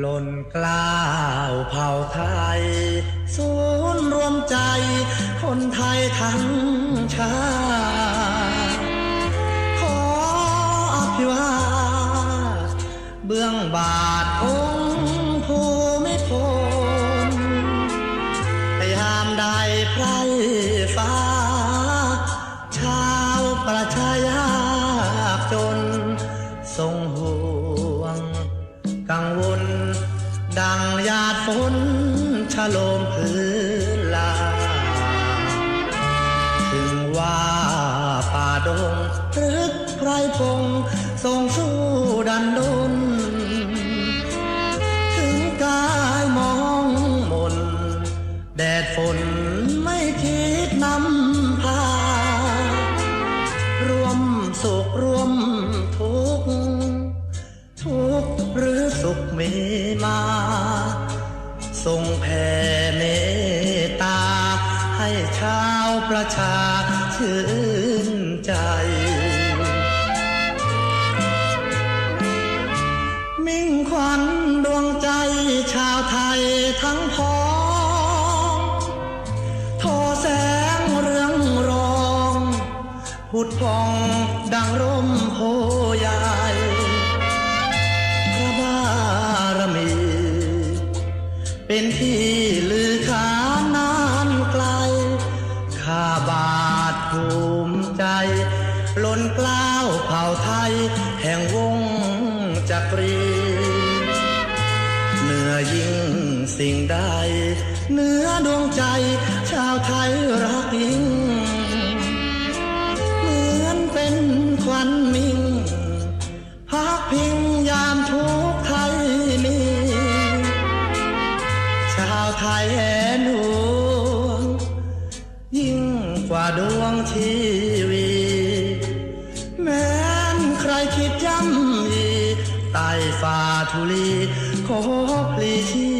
หล่นกล้าวเผ่าไทย ศูนย์รวมใจ คนไทยทั้งชาติขออภิวาทเบื้องบาทองค์ภูมิพลยามใดไพรฟ้า ชาวประชายากจนทรงห่วงกังวล ดังหยาดฝนชะโลมพื้นลา ถึงว่าป่าดงพฤกไพรพงทรงสู้ดันดนถึงกายมองมน แดดฝนไม่คิดนำพา รวมสุขรวม ให้ชาวประชาชื่นใจ มิ่งขวัญดวงใจชาวไทยทั้งพ้องโทแสงเรืองรองผุดพองดังร่มโพใหญ่พระบารมี เป็นที่ กล้าวเผ่าไทย แห่งวงจักรี เหนือยิ่งสิ่งใดเหนือดวงใจ ชาวไทยรักยิ่ง เหมือนเป็นควันมิงพักพิงยามทุกไทยมีชาวไทยแอนห่วงยิ่งกว่าดวงชี ใครคิดย่ำยีใต้ฝ่าทุลีขอพลีชี